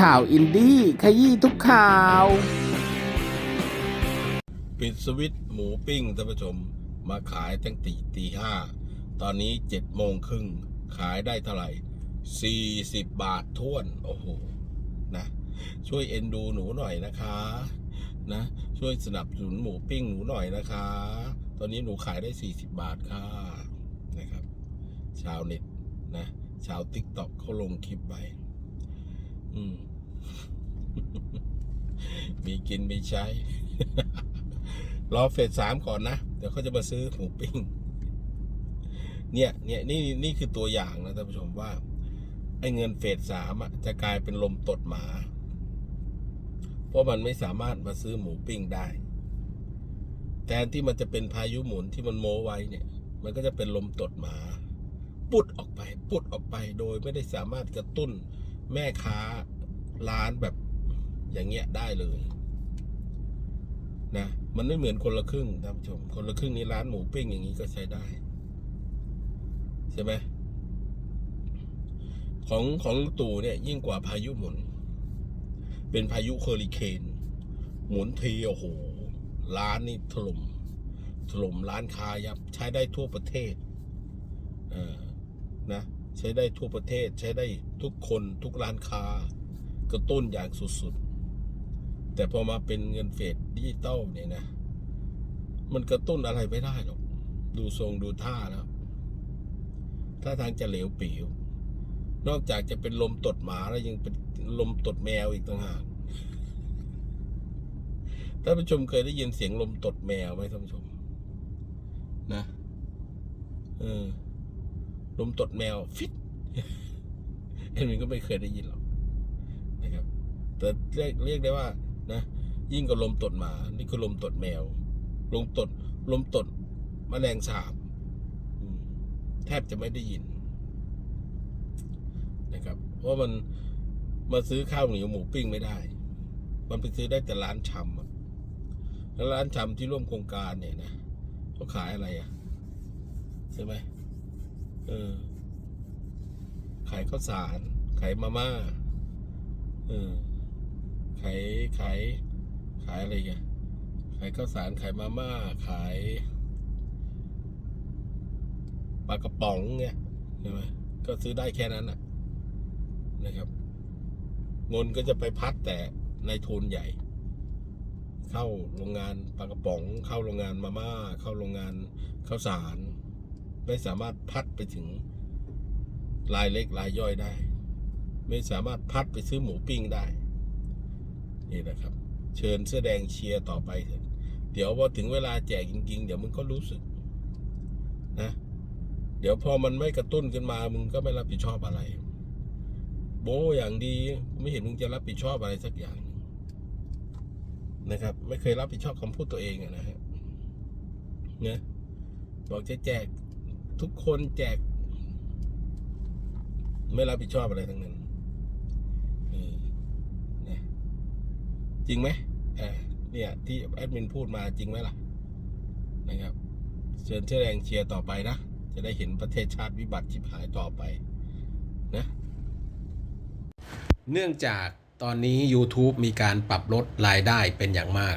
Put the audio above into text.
ข่าวอินดี้ขยี้ทุกข่าว ปิดสวิตช์หมูปิ้งท่านผู้ชม มาขายตั้งตีตีห้า ตอนนี้เจ็ดโมงครึ่ง ขายได้เท่าไหร่สี่สิบบาทท้วน โอ้โห นะ ช่วยเอ็นดูหนูหน่อยนะคะ นะ ช่วยสนับสนุนหมูปิ้งหนูหน่อยนะคะ ตอนนี้หนูขายได้สี่สิบบาทค่ะ นะครับ ชาวเน็ตนะ ชาวติ๊กต็อกเขาลงคลิปไป มีกินมีใช้ รอเฟสสามก่อนนะ เดี๋ยวเขาจะมาซื้อหมูปิ้ง เนี่ย เนี่ย นี่ นี่คือตัวอย่างนะท่านผู้ชมว่า ไอ้เงินเฟสสามอะ จะกลายเป็นลมตดหมา เพราะมันไม่สามารถมาซื้อหมูปิ้งได้แทนที่มันจะเป็นพายุหมุนที่มันโมไว้เนี่ย มันก็จะเป็นลมตดหมา ปุดออกไป ปุดออกไปโดยไม่ได้สามารถกระตุ้น แม่ค้าร้านแบบอย่างเงี้ยได้เลยนะมันไม่เหมือนคนละครึ่งท่านผู้ชม คนละครึ่งนี้ร้านหมูปิ้งอย่างนี้ก็ใช้ได้ ใช่ไหมของของตู่เนี่ยยิ่งกว่าพายุหมุน เป็นพายุเฮอริเคน หมุนทีโอ้โหร้านนี่ถล่มถล่มร้านค้ายับ ใช้ได้ทั่วประเทศ เออนะ ใช้ได้ทั่วประเทศใช้ได้ทุกคนทุกร้านค้ากระตุ้นอย่างสุดๆ แต่พอมาเป็นเงินเฟดดิจิตอลเนี่ยนะ มันกระตุ้นอะไรไม่ได้หรอก ดูทรงดูท่าแล้วถ้าทางจะเหลวปีวนอกจากจะเป็นลมตดหมาแล้วยังเป็นลมตดแมวอีกต่างหากท่านผู้ชมเคยได้ยินเสียงลมตดแมวไหมท่านผู้ชม นะ เออ ลมตดแมวฟิตเอ็นมินก็ไม่เคยได้ยินหรอกนะครับแต่เรียกเรียกได้ว่านะ ยิ่งกว่าลมตดหมา นี่คือลมตดแมว ลมตด ลมตดแมลงสาบแทบจะไม่ได้ยิน นะครับเพราะมันมาซื้อข้าวเหนียวหมูปิ้งไม่ได้ มันไปซื้อได้แต่ร้านชำแล้วร้านชำที่ร่วมโครงการเนี่ยนะเขาขายอะไรอะใช่ไหม เออ ขายข้าวสาร ขายมาม่า เออ ขายขายขายอะไรกันขายข้าวสาร ขายมาม่า ขายปลากระป๋องเงี้ยใช่ไหมก็ซื้อได้แค่นั้นนะนะครับเงินก็จะไปพัดแต่ในทุนใหญ่ เข้าโรงงานปลากระป๋อง เข้าโรงงานมาม่า เข้าโรงงานข้าวสาร ไม่สามารถพัดไปถึงรายเล็กรายย่อยได้ ไม่สามารถพัดไปซื้อหมูปิ้งได้ นี่นะครับ เชิญเสื้อแดงเชียร์ต่อไปเถอะเดี๋ยวพอถึงเวลาแจกจริง ๆ เดี๋ยวมึงก็รู้สึกนะ เดี๋ยวพอมันไม่กระตุ้นขึ้นมา มึงก็ไม่รับผิดชอบอะไร โบอย่างดีไม่เห็นมึงจะรับผิดชอบอะไรสักอย่างนะครับ ไม่เคยรับผิดชอบคำพูดตัวเองอะนะฮะเนี่ยบอกจะแจก ทุกคนแจก ไม่รับผิดชอบอะไรทั้งนั้นเออนะจริงไหมอ่าเนี่ย ที่แอดมินพูดมาจริงไหมล่ะ นะครับ เชิญเชื่อแรงเชียร์ต่อไปนะ จะได้เห็นประเทศชาติวิบัติชิบหายต่อไป นะ เนื่องจากตอนนี้ YouTube มีการปรับลดรายได้เป็นอย่างมาก